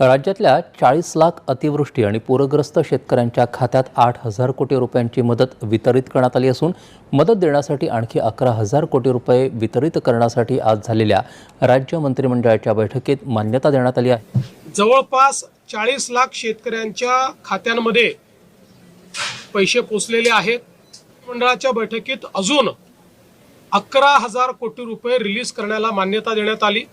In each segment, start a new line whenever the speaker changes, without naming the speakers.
राज्यातल्या चाळीस लाख अतिवृष्टी आणि पूरग्रस्त शेतकऱ्यांच्या खात्यात आठ हजार कोटी रुपयांची मदत वितरित करण्यात आली असून मदत देण्यासाठी आणखी अकरा हजार कोटी रुपये वितरित करण्यासाठी आज झालेल्या राज्य मंत्रिमंडळाच्या बैठकीत मान्यता देण्यात आली आहे.
जवळपास चाळीस लाख शेतकऱ्यांच्या खात्यांमध्ये पैसे पोचलेले आहेत. मंडळाच्या बैठकीत अजून अकरा हजार कोटी रुपये रिलीज करण्याला मान्यता देण्यात आली.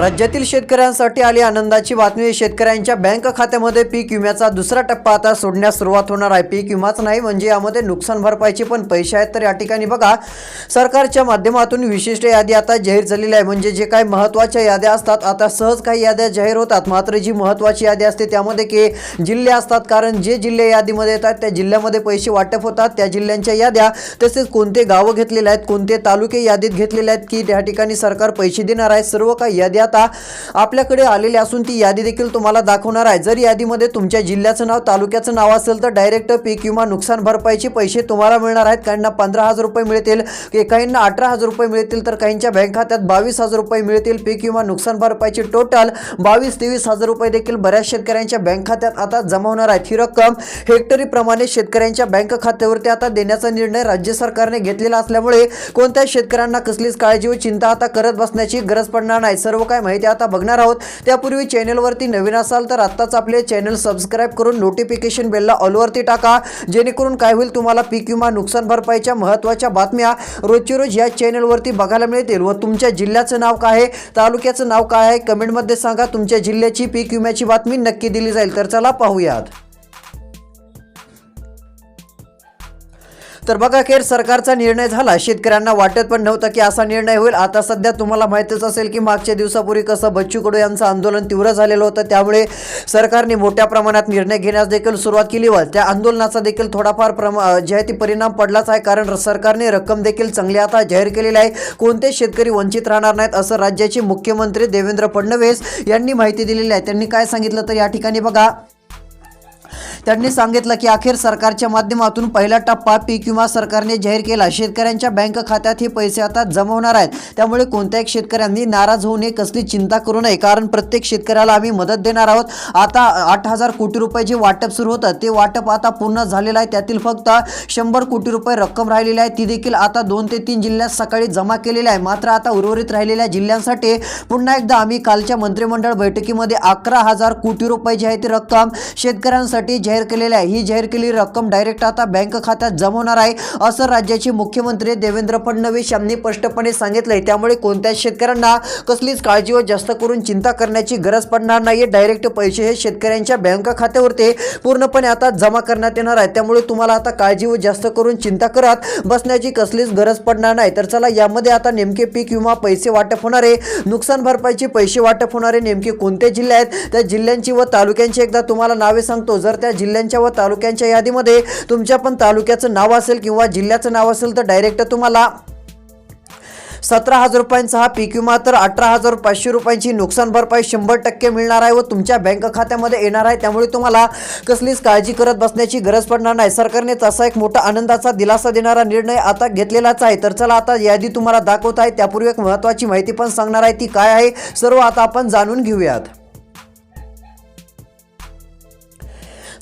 राज्यातील शेतकऱ्यांसाठी आली आनंदाची बातमी शेतकऱ्यांच्या बँक खात्यामध्ये पीक विम्याचा दुसरा टप्पा आता सोडण्यास सुरुवात होणार आहे. पीक विमाच नाही म्हणजे यामध्ये नुकसान भरपाईचे पण पैसे आहेत. तर या ठिकाणी बघा सरकारच्या माध्यमातून विशिष्ट यादी आता जाहीर झालेली आहे. म्हणजे जे काही महत्त्वाच्या याद्या असतात आता सहज काही याद्या जाहीर होतात. मात्र जी महत्त्वाची यादी असते त्यामध्ये की जिल्हे असतात. कारण जे जिल्हे यादीमध्ये येतात त्या जिल्ह्यामध्ये पैसे वाटप होतात. त्या जिल्ह्यांच्या याद्या तसेच कोणते गावं घेतलेले आहेत कोणते तालुके यादीत घेतलेले आहेत की त्या ठिकाणी सरकार पैसे देणार आहे. सर्व काही याद्या आता आपल्याकडे आलेली असून ती यादी देखील तुम्हाला दाखवणार आहे. जर यादीमध्ये तुमच्या जिल्ह्याचं नाव तालुक्याचं नाव असेल तर डायरेक्ट पीक विमा नुकसान भरपाईचे पैसे तुम्हाला मिळणार आहेत. काहींना पंधरा हजार रुपये मिळतील काहींना अठरा हजार रुपये मिळतील तर काहींच्या बँक खात्यात बावीस हजार रुपये मिळतील. पीक विमा नुकसान भरपाईचे टोटल बावीस तेवीस हजार रुपये देखील बऱ्याच शेतकऱ्यांच्या बँक खात्यात आता जमा होणार आहेत. ही रक्कम हेक्टरीप्रमाणे शेतकऱ्यांच्या बँक खात्यावरती आता देण्याचा निर्णय राज्य सरकारने घेतलेला असल्यामुळे कोणत्या शेतकऱ्यांना कसलीच काळजी व चिंता आता करत बसण्याची गरज पडणार नाही. सर्व काय माहिती आता बघणार आहोत. त्यापूर्वी चॅनलवरती नवीन असाल तर आत्ताच आपले चॅनल सबस्क्राईब करून नोटिफिकेशन बेलला ऑलवरती टाका. जेणेकरून काय होईल तुम्हाला पीक विमा नुकसान भरपाईच्या महत्त्वाच्या बातम्या रोजची रोज या चॅनलवरती बघायला मिळतील व तुमच्या जिल्ह्याचं नाव काय आहे तालुक्याचं नाव काय आहे कमेंटमध्ये सांगा. तुमच्या जिल्ह्याची पीक विम्याची बातमी नक्की दिली जाईल. तर चला पाहूयात. तर बघा खेर सरकारचा निर्णय झाला. शेतकऱ्यांना वाटत पण नव्हतं की असा निर्णय होईल. आता सध्या तुम्हाला माहितीच असेल की मागच्या दिवसापूर्वी कसं बच्चू कडू यांचं आंदोलन तीव्र झालेलं होतं. त्यामुळे सरकारने मोठ्या प्रमाणात निर्णय घेण्यास देखील सुरुवात केली व त्या आंदोलनाचा देखील थोडाफार प्रमा जे आहे ती परिणाम पडलाच आहे. कारण सरकारने रक्कम देखील चांगली आता जाहीर केलेली आहे. कोणते शेतकरी वंचित राहणार नाहीत असं राज्याचे मुख्यमंत्री देवेंद्र फडणवीस यांनी माहिती दिलेली आहे. त्यांनी काय सांगितलं तर या ठिकाणी बघा. त्यांनी सांगितलं की अखेर सरकारच्या माध्यमातून पहिला टप्पा पीक विमा सरकारने जाहीर केला. शेतकऱ्यांच्या बँक खात्यात हे पैसे आता जमा होणार आहेत. त्यामुळे कोणत्याही शेतकऱ्यांनी नाराज होऊ नये कसली चिंता करू नये कारण प्रत्येक शेतकऱ्याला आम्ही मदत देणार आहोत. आता आठ हजार कोटी रुपये जे वाटप सुरू होतं ते वाटप आता पूर्ण झालेलं आहे. त्यातील फक्त शंभर कोटी रुपये रक्कम राहिलेली आहे. ती देखील आता दोन ते तीन जिल्ह्यात सकाळी जमा केलेली आहे. मात्र आता उर्वरित राहिलेल्या जिल्ह्यांसाठी पुन्हा एकदा आम्ही कालच्या मंत्रिमंडळ बैठकीमध्ये अकरा हजार कोटी रुपये जी आहे ती रक्कम शेतकऱ्यांसाठी जाहीर केलेली आहे. ही जाहीर केलेली रक्कम डायरेक्ट आता बँक खात्यात जमवणार आहे असं राज्याचे मुख्यमंत्री देवेंद्र फडणवीस यांनी स्पष्टपणे सांगितलंय. त्यामुळे कोणत्याच शेतकऱ्यांना कसलीच काळजी व जास्त करून चिंता करण्याची गरज पडणार नाही डायरेक्ट पैसे हे शेतकऱ्यांच्या बँक खात्यावरती पूर्णपणे आता जमा करण्यात येणार आहे. त्यामुळे तुम्हाला आता काळजी व जास्त करून चिंता करत बसण्याची कसलीच गरज पडणार नाही. तर चला यामध्ये आता नेमके पीक विमा पैसे वाटप होणारे नुकसान भरपाईचे पैसे वाटप होणारे नेमके कोणते जिल्हे आहेत? त्या जिल्ह्यांची व तालुक्यांची एकदा तुम्हाला नावे सांगतो. जर त्या जिल्ह्यांच्या व तालुक्यांच्या यादीमध्ये तुमच्या पण तालुक्याचं नाव असेल किंवा जिल्ह्याचं नाव असेल तर डायरेक्ट तुम्हाला सतरा हजार रुपयांचा हा पीक विमा तर अठरा हजार पाचशे रुपयांची नुकसान भरपाई शंभर टक्के मिळणार आहे व तुमच्या बँक खात्यामध्ये येणार आहे. त्यामुळे तुम्हाला कसलीच काळजी करत बसण्याची गरज पडणार नाही. सरकारने तसा एक मोठा आनंदाचा दिलासा देणारा निर्णय आता घेतलेलाच आहे. तर चला आता यादी तुम्हाला दाखवत आहे. त्यापूर्वी एक महत्त्वाची माहिती पण सांगणार आहे. ती काय आहे? सर्व आता आपण जाणून घेऊयात.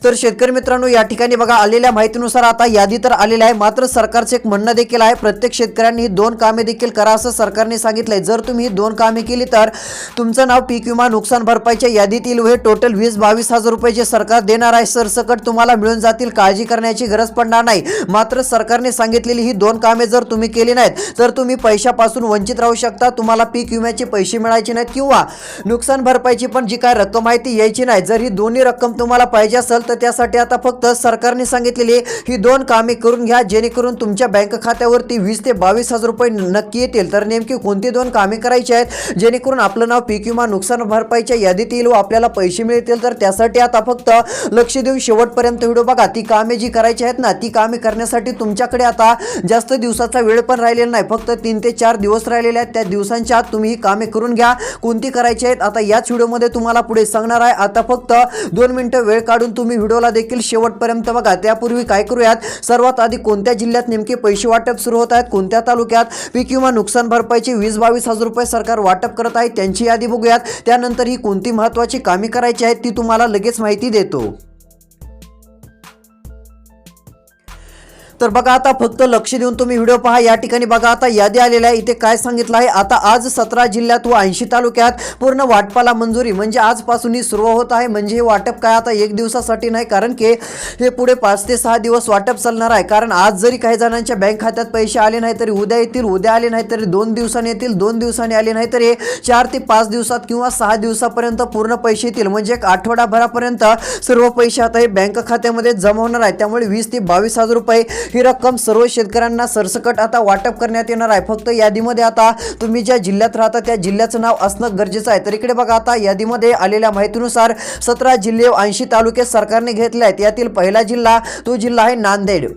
तर शेतकरी मित्रांनो या ठिकाणी बघा आलेल्या माहितीनुसार आता यादी तर आलेली आहे. मात्र सरकारचं एक म्हणणं देखील आहे. प्रत्येक शेतकऱ्यांनी ही दोन कामे देखील करा असं सरकारने सांगितलंय. जर तुम्ही दोन कामे केली तर तुमचं नाव पीक विमा नुकसान भरपाईच्या यादीत येईल हे टोटल वीस बावीस हजार रुपये जे सरकार देणार आहे सरसकट तुम्हाला मिळून जातील. काळजी करण्याची गरज पडणार नाही. मात्र सरकारने सांगितलेली ही दोन कामे जर तुम्ही केली नाहीत तर तुम्ही पैशापासून वंचित राहू शकता. तुम्हाला पीक विम्याचे पैसे मिळायचे नाहीत किंवा नुकसान भरपाईची पण जी काय रक्कम आहे ती यायची नाही. जर ही दोन्ही रक्कम तुम्हाला पाहिजे असेल तर त्यासाठी आता फक्त सरकारने सांगितलेली ही दोन कामे करून घ्या जेणेकरून तुमच्या बँक खात्यावरती वीस ते बावीस हजार रुपये नक्की येतील. तर नेमकी कोणती दोन कामे करायची आहेत जेणेकरून आपलं नाव पीक विमा नुकसान भरपाईच्या यादीत येईल व आपल्याला पैसे मिळतील तर त्यासाठी आता फक्त लक्ष देऊन शेवटपर्यंत व्हिडिओ बघा. ती कामे जी करायची आहेत ना ती कामे करण्यासाठी तुमच्याकडे आता जास्त दिवसाचा वेळ पण राहिलेला नाही. फक्त तीन ते चार दिवस राहिलेले आहेत त्या दिवसांच्या आत तुम्ही ही कामे करून घ्या. कोणती करायची आहेत आता याच व्हिडिओमध्ये तुम्हाला पुढे सांगणार आहे. आता फक्त दोन मिनटं वेळ काढून तुम्ही व्हिडिओला देखील शेवटपर्यंत बघा. त्यापूर्वी काय करूयात? सर्वात आधी कोणत्या जिल्ह्यात नेमके पैसे वाटप सुरू होत आहेत? कोणत्या तालुक्यात? पीक विमा नुकसान भरपाईची वीस बावीस हजार रुपये सरकार वाटप करत आहे त्यांची यादी बघूयात. त्यानंतर ही कोणती महत्त्वाची कामे करायची आहेत ती तुम्हाला लगेच माहिती देतो. तर बघा आता फक्त लक्ष देऊन तुम्ही व्हिडिओ पहा. या ठिकाणी बघा आता यादी आलेल्या आहे. इथे काय सांगितलं आहे? आता आज सतरा जिल्ह्यात व ऐंशी तालुक्यात पूर्ण वाटपाला मंजुरी. म्हणजे आजपासून ही सुरू होत आहे. म्हणजे हे वाटप काय आता एक दिवसासाठी नाही कारण की हे पुढे पाच ते सहा दिवस वाटप चालणार आहे. कारण आज जरी काही जणांच्या बँक खात्यात पैसे आले नाही तरी उद्या येतील उद्या आले नाही तरी दोन दिवसांनी येतील दोन दिवसांनी आले नाही तरी चार ते पाच दिवसात किंवा सहा दिवसापर्यंत पूर्ण पैसे येतील. म्हणजे एक आठवडाभरापर्यंत सर्व पैसे आता हे बँक खात्यामध्ये जमा होणार आहे. त्यामुळे वीस ते बावीस हजार रुपये ही रक्कम सर्व शेतकऱ्यांना सरसकट आता वाटप करण्यात येणार आहे. फक्त यादीमध्ये आता तुम्ही ज्या जिल्ह्यात राहता त्या जिल्ह्याचं नाव असणं गरजेचं आहे. तर इकडे बघा आता यादीमध्ये आलेल्या माहितीनुसार सतरा जिल्हे ऐंशी तालुके सरकारने घेतले आहेत. यातील पहिला जिल्हा तो जिल्हा आहे नांदेड.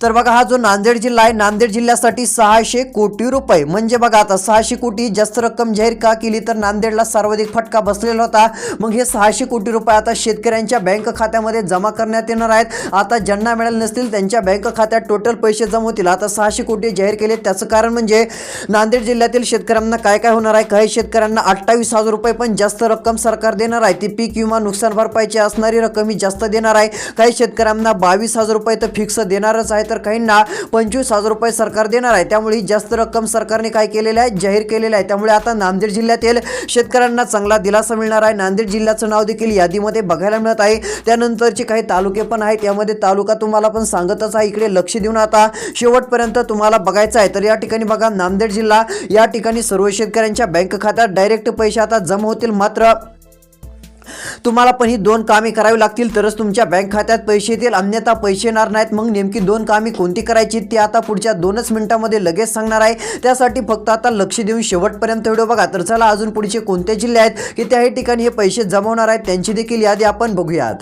तर बघा हा जो नांदेड जिल्हा आहे नांदेड जिल्ह्यासाठी सहाशे कोटी रुपये. म्हणजे बघा आता सहाशे कोटी जास्त रक्कम जाहीर का केली? तर नांदेडला सर्वाधिक फटका बसलेला होता. मग हे सहाशे कोटी रुपये आता शेतकऱ्यांच्या बँक खात्यामध्ये जमा करण्यात येणार आहेत. आता ज्यांना मिळाले नसतील त्यांच्या बँक खात्यात टोटल पैसे जमा होतील. आता सहाशे कोटी जाहीर केले. त्याचं कारण म्हणजे नांदेड जिल्ह्यातील शेतकऱ्यांना काय काय होणार आहे? काही शेतकऱ्यांना अठ्ठावीस हजार रुपये पण जास्त रक्कम सरकार देणार आहे. ती पीक विमा नुकसान भरपाईची असणारी रक्कम ही जास्त देणार आहे. काही शेतकऱ्यांना बावीस हजार रुपये तर फिक्स देणारच आहेत. तर काहींना पंचवीस हजार रुपये सरकार देणार आहे. त्यामुळे जास्त रक्कम सरकारने काय केलेलं आहे? जाहीर केलेलं आहे. त्यामुळे आता नांदेड जिल्ह्यातील शेतकऱ्यांना चांगला दिलासा मिळणार आहे. नांदेड जिल्ह्याचं नाव देखील यादीमध्ये बघायला मिळत आहे. त्यानंतरचे काही तालुके पण आहेत. यामध्ये तालुका तुम्हाला पण सांगतच आहे. इकडे लक्ष देऊन आता शेवटपर्यंत तुम्हाला बघायचं आहे. तर या ठिकाणी बघा नांदेड जिल्हा या ठिकाणी सर्व शेतकऱ्यांच्या बँक खात्यात डायरेक्ट पैसे आता जमा होतील. मात्र तुम्हाला पण ही दोन कामे करावी लागतील तरच तुमच्या बँक खात्यात पैसे येतील अन्यथा पैसे येणार नाहीत. मग नेमकी दोन कामे कोणती करायची ती आता पुढच्या दोनच मिनिटांमध्ये लगेच सांगणार आहे. त्यासाठी फक्त आता लक्ष देऊन शेवटपर्यंत व्हिडिओ बघा. तर चला अजून पुढचे कोणते जिल्हे आहेत की त्याही ठिकाणी हे पैसे जमवणार आहेत त्यांची देखील यादी आपण बघूयात.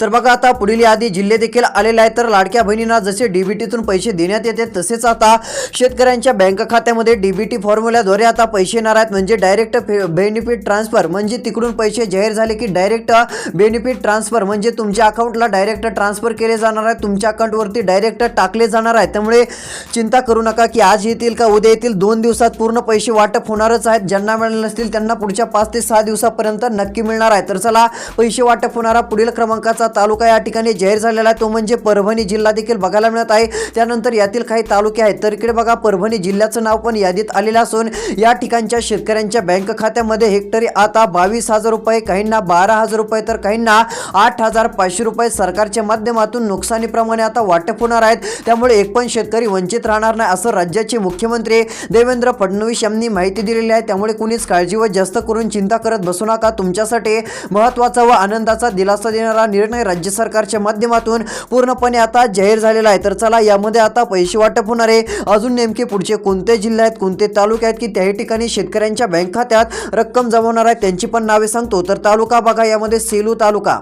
तर बघा आता पुढील यादी जिल्हे देखील आलेले आहेत. तर लाडक्या बहिणींना जसे डीबीटीतून पैसे देण्यात येते तसेच आता शेतकऱ्यांच्या बँक खात्यामध्ये डीबीटी फॉर्म्युल्याद्वारे आता पैसे येणार आहेत. म्हणजे डायरेक्ट बेनिफिट ट्रान्सफर म्हणजे तिकडून पैसे जाहीर झाले की डायरेक्ट बेनिफिट ट्रान्सफर म्हणजे तुमच्या अकाउंटला डायरेक्ट ट्रान्सफर केले जाणार आहे. तुमच्या अकाउंटवरती डायरेक्ट टाकले जाणार आहे. त्यामुळे चिंता करू नका की आज येतील का उद्या येतील. दोन दिवसात पूर्ण पैसे वाटप होणारच आहेत. ज्यांना मिळाले नसतील त्यांना पुढच्या पाच ते सहा दिवसापर्यंत नक्की मिळणार आहे. तर चला पैसे वाटप होणारा पुढील क्रमांकाचा तालुका या ठिकाणी जाहीर झालेला आहे. तो म्हणजे परभणी जिल्हा देखील बघायला मिळत आहे. त्यानंतर यातील काही तालुके आहेत. तर इकडे बघा परभणी जिल्ह्याचं नाव पण यादीत आलेलं असून या ठिकाणच्या शेतकऱ्यांच्या बँक खात्यामध्ये हेक्टरी आता बावीस हजार रुपये काहींना बारा हजार रुपये तर काहींना आठ हजार पाचशे रुपये सरकारच्या माध्यमातून नुकसानीप्रमाणे आता वाटप होणार आहेत. त्यामुळे एक पण शेतकरी वंचित राहणार नाही असं राज्याचे मुख्यमंत्री देवेंद्र फडणवीस यांनी माहिती दिलेली आहे. त्यामुळे कुणीच काळजीवर जास्त करून चिंता करत बसू नका. तुमच्यासाठी महत्त्वाचा व आनंदाचा दिलासा देणारा निर्णय राज्य सरकारच्या माध्यमातून पूर्णपणे आता जाहीर झालेला आहे. तर चला यामध्ये आता पैसे वाटप होणार आहे. अजून नेमके पुढचे कोणते जिल्हे आहेत कोणते तालुके आहेत की त्याही ठिकाणी शेतकऱ्यांच्या बँक खात्यात रक्कम जमवणार आहे त्यांची पण नावे सांगतो. तर तालुका बघा यामध्ये सेलू तालुका.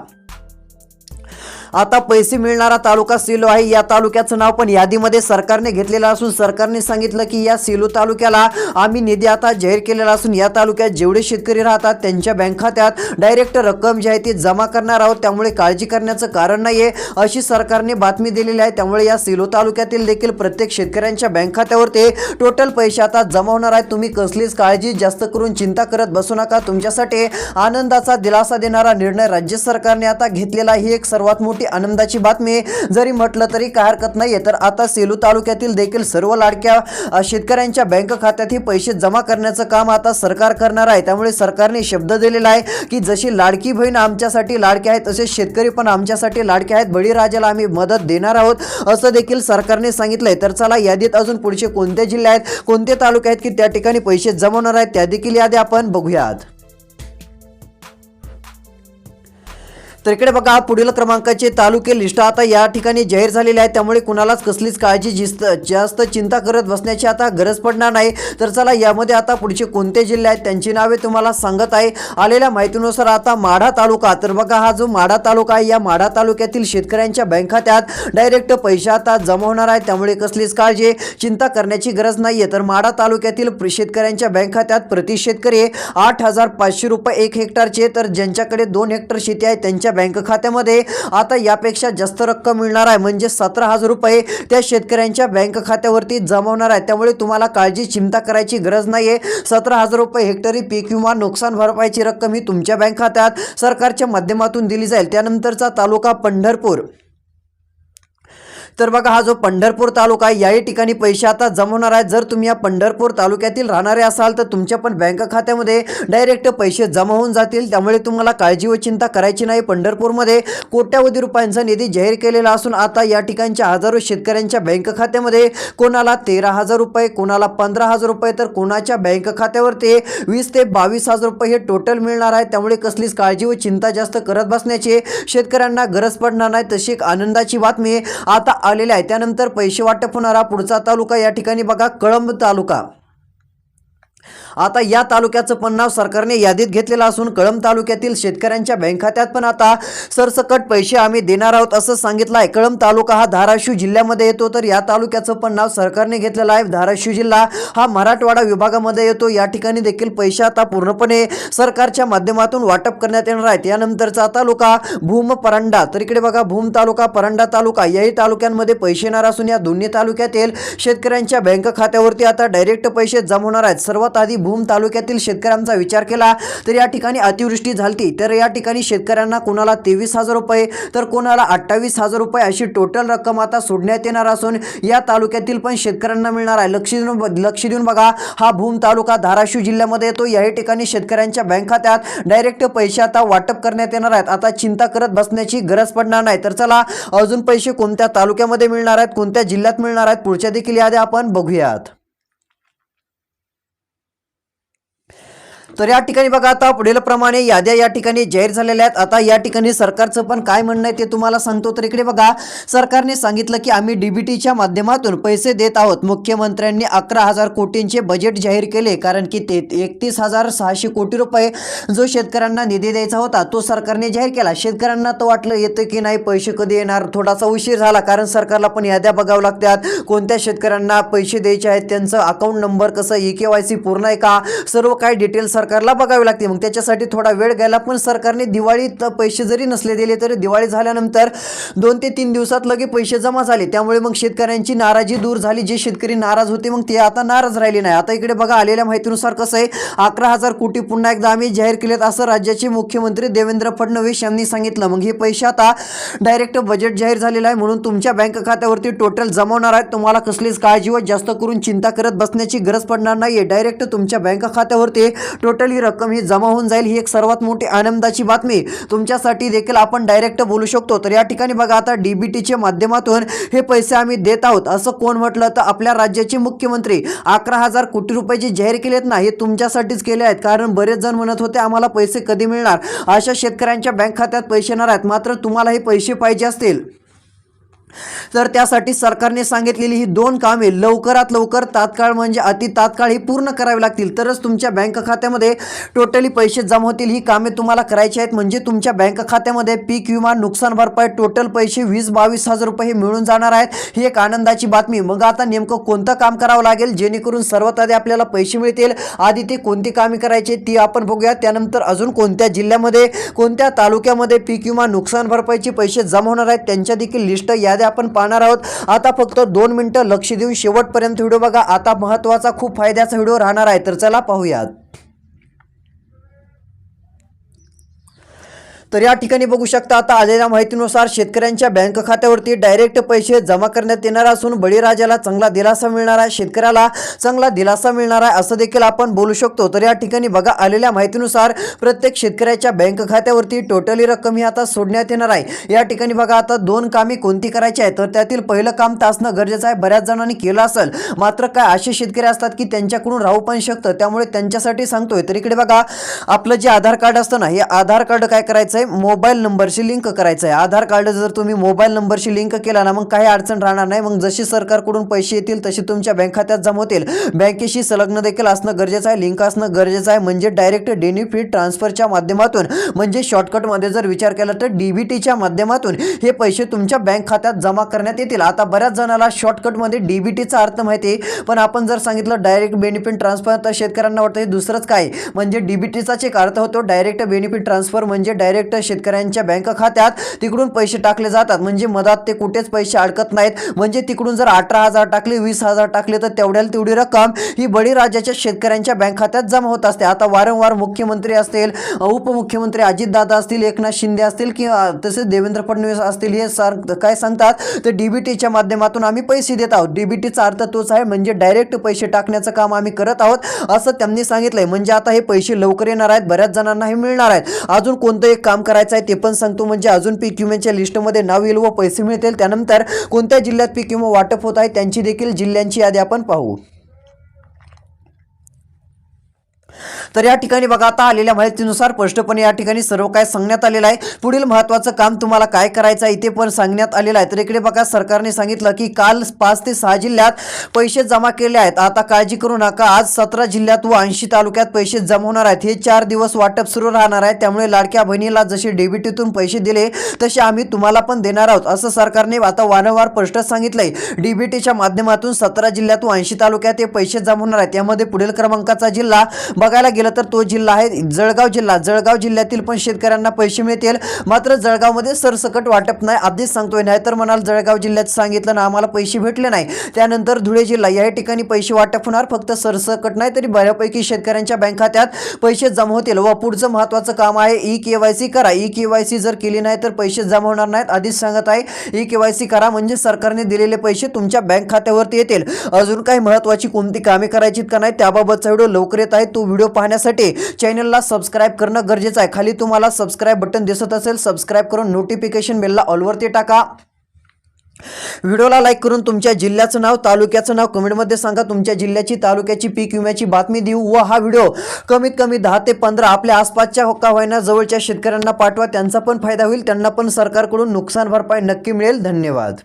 आता पैसे मिळणारा तालुका सेलू आहे. या तालुक्याचं नाव पण यादीमध्ये सरकारने घेतलेलं असून सरकारने सांगितलं की या सेलू तालुक्याला आम्ही निधी आता जाहीर केलेला असून या तालुक्यात जेवढे शेतकरी राहतात त्यांच्या बँक खात्यात डायरेक्ट रक्कम जी आहे ती जमा करणार आहोत. त्यामुळे काळजी करण्याचं कारण नाही आहे अशी सरकारने बातमी दिलेली आहे. त्यामुळे या सेलू तालुक्यातील देखील प्रत्येक शेतकऱ्यांच्या बँक खात्यावर ते टोटल पैसे आता जमा होणार आहेत. तुम्ही कसलीच काळजी जास्त करून चिंता करत बसू नका. तुमच्यासाठी आनंदाचा दिलासा देणारा निर्णय राज्य सरकारने आता घेतलेला ही एक सर्वात मोठी आनंदाची बातमी जरी म्हटलं तरी काय हरकत नाहीये तर आता सेलू तालुक्यातील देखील सर्व लाडक्या शेतकऱ्यांच्या बँक खात्यातही पैसे जमा करण्याचं काम आता सरकार करणार आहे. त्यामुळे सरकारने शब्द दिलेला आहे की जशी लाडकी बहीण आमच्यासाठी लाडकी आहे तसेच शेतकरी पण आमच्यासाठी लाडके आहेत. बळीराजाला आम्ही मदत देणार आहोत असं देखील सरकारने सांगितलंय. तर चला यादीत अजून पुढचे कोणते जिल्हे आहेत कोणते तालुके आहेत की त्या ठिकाणी पैसे जमवणार आहेत त्या देखील यादी आपण बघूयात. तर इकडे बघा पुढील क्रमांकाचे तालुके लिस्ट आता या ठिकाणी जाहीर झालेले आहे त्यामुळे कुणालाच कसलीच काळजी जिस्त जास्त चिंता करत बसण्याची आता गरज पडणार नाही. तर चला यामध्ये आता पुढचे कोणते जिल्हे आहेत त्यांची नावे तुम्हाला सांगत आहे. आलेल्या माहितीनुसार आता माढा तालुका तर बघा हा जो माढा तालुका आहे या माढा तालुक्यातील शेतकऱ्यांच्या बँक खात्यात डायरेक्ट पैसे आता जमा होणार आहे त्यामुळे कसलीच काळजी चिंता करण्याची गरज नाहीये. तर माढा तालुक्यातील प्र- शेतकऱ्यांच्या बँक खात्यात प्रति शेतकरी आठ हजार पाचशे रुपये एक हेक्टरचे. तर ज्यांच्याकडे दोन हेक्टर शेती आहे त्यांच्या बँक खात्यामध्ये आता यापेक्षा जास्त रक्कम मिळणार आहे. म्हणजे सतरा हजार रुपये त्या शेतकऱ्यांच्या बँक खात्यावरती जमवणार आहे. त्यामुळे तुम्हाला काळजी चिंता करायची गरज नाहीये. सतरा हजार रुपये हेक्टरी पीक विमा नुकसान भरपाईची रक्कम ही तुमच्या बँक खात्यात सरकारच्या माध्यमातून दिली जाईल. त्यानंतरचा तालुका पंढरपूर. तर बघा हा जो पंढरपूर तालुका आहे याही ठिकाणी पैसे आता जमवणार आहे जर तुम्ही या पंढरपूर तालुक्यातील राहणारे असाल तर तुमच्या पण बँक खात्यामध्ये डायरेक्ट पैसे जमा होऊन जातील. त्यामुळे तुम्हाला काळजी व चिंता करायची नाही. पंढरपूरमध्ये कोट्यावधी रुपयांचा निधी जाहीर केलेला असून आता या ठिकाणच्या हजारो शेतकऱ्यांच्या बँक खात्यामध्ये कोणाला तेरा हजार रुपये कोणाला पंधरा हजार रुपये तर कोणाच्या बँक खात्यावरती वीस ते बावीस हजार रुपये हे टोटल मिळणार आहे. त्यामुळे कसलीच काळजी व चिंता जास्त करत बसण्याची शेतकऱ्यांना गरज पडणार नाही. तशी एक आनंदाची बातमी आता आलेल्या आहे त्यानंतर पैसे वाटप होणारा पुढचा तालुका. या ठिकाणी बघा कळंब तालुका. आता या तालुक्याचं पण नाव सरकारने यादीत घेतलेलं असून कळंब तालुक्यातील शेतकऱ्यांच्या बँक खात्यात पण आता सरसकट पैसे आम्ही देणार आहोत असं सांगितलं आहे कळंब तालुका हा धाराशिव जिल्ह्यामध्ये येतो तर या तालुक्याचं पण नाव सरकारने घेतलेलं आहे. धाराशिव जिल्हा हा मराठवाडा विभागामध्ये येतो. या ठिकाणी देखील पैसे आता पूर्णपणे सरकारच्या माध्यमातून वाटप करण्यात येणार आहेत. यानंतरचा तालुका भूम परंडा तर इकडे बघा भूम तालुका परंडा तालुका याही तालुक्यांमध्ये पैसे येणार असून या दोन्ही तालुक्यातील शेतकऱ्यांच्या बँक खात्यावरती आता डायरेक्ट पैसे जमा होणार आहेत. सर्वात आधी भूम तालुक्यातील शेतकऱ्यांचा विचार केला तर या ठिकाणी अतिवृष्टी झाली तर या ठिकाणी शेतकऱ्यांना कोणाला तेवीस हजार रुपये तर कोणाला अठ्ठावीस हजार रुपये अशी टोटल रक्कम आता सोडण्यात येणार असून या तालुक्यातील पण शेतकऱ्यांना मिळणार आहे. लक्ष देऊन लक्ष देऊन बघा हा भूम तालुका धाराशिव जिल्ह्यामध्ये येतो. याही ठिकाणी शेतकऱ्यांच्या बँक खात्यात डायरेक्ट पैसे आता वाटप करण्यात येणार आहेत. आता चिंता करत बसण्याची गरज पडणार नाही. तर चला अजून पैसे कोणत्या तालुक्यामध्ये मिळणार आहेत कोणत्या जिल्ह्यात मिळणार आहेत पुढच्या देखील यादी आपण बघूयात. तर या ठिकाणी बघा आता पुढील प्रमाणे याद्या या ठिकाणी जाहीर झालेल्या आहेत. आता या ठिकाणी सरकारचं पण काय म्हणणं आहे ते तुम्हाला सांगतो. तर इकडे बघा सरकारने सांगितलं की आम्ही डीबीटीच्या माध्यमातून पैसे देत आहोत. मुख्यमंत्र्यांनी अकरा हजार कोटींचे बजेट जाहीर केले कारण की ते एकतीस हजार सहाशे कोटी रुपये जो शेतकऱ्यांना निधी द्यायचा होता तो सरकारने जाहीर केला. शेतकऱ्यांना तो वाटलं येतं की नाही पैसे कधी येणार? थोडासा उशीर झाला कारण सरकारला पण याद्या बघावं लागतात. कोणत्या शेतकऱ्यांना पैसे द्यायचे आहेत? त्यांचं अकाउंट नंबर कसं? ई के वाय सी पूर्ण आहे का? सर्व काही डिटेल सरकारला बघावी लागते. मग त्याच्यासाठी थोडा वेळ गेला पण सरकारने दिवाळीत पैसे जरी नसले दिले तरी दिवाळी झाल्यानंतर दोन ते तीन दिवसात लगे पैसे जमा झाले. त्यामुळे मग शेतकऱ्यांची नाराजी दूर झाली. जे शेतकरी नाराज होते मग ते आता नाराज राहिले नाही. आता इकडे बघा आलेल्या माहितीनुसार कसं आहे अकरा हजार कोटी पुन्हा एकदा आम्ही जाहीर केलेत असं राज्याचे मुख्यमंत्री देवेंद्र फडणवीस यांनी सांगितलं. मग हे पैसे आता डायरेक्ट बजेट जाहीर झालेलं आहे म्हणून तुमच्या बँक खात्यावरती टोटल जमवणार आहेत. तुम्हाला कसलीच काळजी व जास्त करून चिंता करत बसण्याची गरज पडणार नाही डायरेक्ट तुमच्या बँक खात्यावरती टोटल टोटल ही रक्कम ही जमा होऊन जाईल ही एक सर्वात मोठी आनंदाची बातमी. तुमच्यासाठी देखील आपण डायरेक्ट बोलू शकतो. तर या ठिकाणी बघा आता डीबीटीच्या माध्यमातून हे पैसे आम्ही देत आहोत. असं कोण म्हटलं तर आपल्या राज्याचे मुख्यमंत्री. अकरा हजार कोटी रुपये जे जाहीर केलेत ना हे तुमच्यासाठीच केले आहेत. कारण बरेच जण म्हणत होते आम्हाला पैसे कधी मिळणार? अशा शेतकऱ्यांच्या बँक खात्यात पैसे येणार आहेत. मात्र तुम्हाला हे पैसे पाहिजे असतील. तर त्यासाठी सरकारने सांगितलेली ही दोन कामे लवकरात लवकर तात्काळ म्हणजे अति तात्काळ ही पूर्ण करावी लागतील. तरच तुमच्या बँक खात्यामध्ये टोटली पैसे जमा होतील. ही कामे तुम्हाला करायची आहेत. म्हणजे तुमच्या बँक खात्यामध्ये पीक विमा नुकसान भरपाई टोटल पैसे वीस बावीस हजार रुपये हे मिळून जाणार आहेत. ही एक आनंदाची बातमी. मग आता नेमकं कोणतं काम करावं लागेल? जेणेकरून सर्वात आधी आपल्याला पैसे मिळतील. आधी ते कोणती कामे करायची ती आपण बघूया. त्यानंतर अजून कोणत्या जिल्ह्यामध्ये कोणत्या तालुक्यामध्ये पीक विमा नुकसान भरपाईचे पैसे जमा होणार आहेत त्यांच्या देखील लिस्ट याद्या आपण पाहणार आहोत. आता फक्त दोन मिनिटं लक्ष देऊन शेवटपर्यंत व्हिडिओ बघा. आता महत्त्वाचा खूप फायद्याचा व्हिडिओ राहणार आहे. तर चला पाहूयात. तर या ठिकाणी बघू शकता आता आलेल्या माहितीनुसार शेतकऱ्यांच्या बँक खात्यावरती डायरेक्ट पैसे जमा करण्यात येणार असून बळीराजाला चांगला दिलासा मिळणार आहे शेतकऱ्याला चांगला दिलासा मिळणार आहे असं देखील आपण बोलू शकतो. तर या ठिकाणी बघा आलेल्या माहितीनुसार प्रत्येक शेतकऱ्याच्या बँक खात्यावरती टोटली रक्कम ही आता सोडण्यात येणार आहे. या ठिकाणी बघा आता दोन कामे कोणती करायची आहे तर त्यातील पहिलं काम तासणं गरजेचं आहे. बऱ्याच जणांनी केलं असेल. मात्र काय असे शेतकरी असतात की त्यांच्याकडून राहू पण शकतं. त्यामुळे त्यांच्यासाठी सांगतोय. तर इकडे बघा आपलं जे आधार कार्ड असतं ना हे आधार कार्ड काय करायचं मोबाईल नंबरशी लिंक करायचं आहे आधार कार्ड जर तुम्ही मोबाईल नंबरशी लिंक केला ना मग काही अडचण राहणार नाही. मग जशी सरकारकडून पैसे येतील तसे तुमच्या बँक खात्यात जमा होतील. बँकेशी संलग्न देखील असणं गरजेचं आहे. लिंक असणं गरजेचं आहे. म्हणजे डायरेक्ट बेनिफिट ट्रान्सफरच्या माध्यमातून म्हणजे शॉर्टकटमध्ये जर विचार केला तर डीबीटीच्या माध्यमातून हे पैसे तुमच्या बँक खात्यात जमा करण्यात येतील. आता बऱ्याच जणाला शॉर्टकटमध्ये डीबीटीचा अर्थ माहिती आहे. पण आपण जर सांगितलं डायरेक्ट बेनिफिट ट्रान्सफर तर शेतकऱ्यांना वाटतं हे दुसरंच काय म्हणजे डीबीटीचाच एक अर्थ होतो. डायरेक्ट बेनिफिट ट्रान्सफर म्हणजे डायरेक्ट शेतकऱ्यांच्या बँक खात्यात तिकडून पैसे टाकले जातात. म्हणजे मधात ते कुठेच पैसे अडकत नाहीत. म्हणजे तिकडून जर अठरा हजार टाकले वीस हजार टाकले तर तेवढ्याला तेवढी रक्कम ही बळीराजाच्या शेतकऱ्यांच्या बँक खात्यात जमा होत असते. आता वारंवार मुख्यमंत्री असतील उपमुख्यमंत्री अजितदादा असतील एकनाथ शिंदे असतील किंवा तसेच देवेंद्र फडणवीस असतील हे सर काय सांगतात? तर डीबीटीच्या माध्यमातून आम्ही पैसे देत आहोत. डीबीटीचा अर्थ तोच आहे म्हणजे डायरेक्ट पैसे टाकण्याचं काम आम्ही करत आहोत असं त्यांनी सांगितलंय. म्हणजे आता हे पैसे लवकर येणार आहेत बऱ्याच जणांना हे मिळणार आहेत. अजून कोणतं एक काम करायचं आहे ते पण सांगतो. म्हणजे अजून पीक विम्याच्या लिस्टमध्ये नाव येईल व पैसे मिळतील. त्यानंतर कोणत्या जिल्ह्यात पीक विमा वाटप होत आहे त्यांची देखील जिल्ह्यांची यादी आपण पाहू. तर या ठिकाणी बघा आता आलेल्या माहितीनुसार स्पष्टपणे या ठिकाणी सर्व काय सांगण्यात आलेलं आहे. पुढील महत्त्वाचं काम तुम्हाला काय करायचं आहे ते पण सांगण्यात आलेलं आहे. तर इकडे बघा सरकारने सांगितलं की काल पाच ते सहा जिल्ह्यात पैसे जमा केले आहेत. आता काळजी करू नका. आज सतरा जिल्ह्यात व ऐंशी तालुक्यात पैसे जमा होणार आहेत. हे चार दिवस वाटप सुरू राहणार आहे. त्यामुळे लाडक्या बहिणीला जसे डेबिटीतून पैसे दिले तसे आम्ही तुम्हाला पण देणार आहोत. असं सरकारने आता वारंवार स्पष्ट सांगितलंय. डीबीटीच्या माध्यमातून सतरा जिल्ह्यात व ऐंशी तालुक्यात हे पैसे जमा होणार आहेत. यामध्ये पुढील क्रमांकाचा जिल्हा बघायला गेला तर तो जिल्हा आहे जळगाव जिल्हा. जळगाव जिल्ह्यातील पण शेतकऱ्यांना पैसे मिळतील. मात्र जळगावमध्ये सरसकट वाटप नाही आधीच सांगतोय नाही तर म्हणाल जळगाव जिल्ह्यात सांगितलं ना आम्हाला पैसे भेटले नाही. त्यानंतर धुळे जिल्हा या ठिकाणी पैसे वाटप होणार फक्त सरसकट नाही तरी बऱ्यापैकी शेतकऱ्यांच्या बँक खात्यात पैसे जमा होतील. व पुढचं महत्त्वाचं काम आहे ई के वाय सी करा. ई के वाय सी जर केली नाही तर पैसे जमा होणार नाहीत. आधीच सांगत आहे ई के वाय सी करा म्हणजे सरकारने दिलेले पैसे तुमच्या बँक खात्यावरती येतील. अजून काही महत्त्वाची कोणती कामे करायची का नाही त्याबाबतचा व्हिडिओ लवकर येत आहे. तो व्हिडिओ पाहण्यासाठी चॅनलला सबस्क्राईब करणं गरजेचं आहे. खाली तुम्हाला सबस्क्राईब बटन दिसत असेल सबस्क्राईब करून नोटिफिकेशन बेलला ऑलवरती टाका. व्हिडिओला लाईक करून तुमच्या जिल्ह्याचं नाव तालुक्याचं नाव कमेंटमध्ये सांगा. तुमच्या जिल्ह्याची तालुक्याची पीक विम्याची बातमी देऊ व हा व्हिडिओ कमीत कमी दहा ते पंधरा आपल्या आसपासच्या हो हक्का होईना जवळच्या शेतकऱ्यांना पाठवा. त्यांचा पण फायदा होईल त्यांना पण सरकारकडून नुकसान भरपाई नक्की मिळेल. धन्यवाद.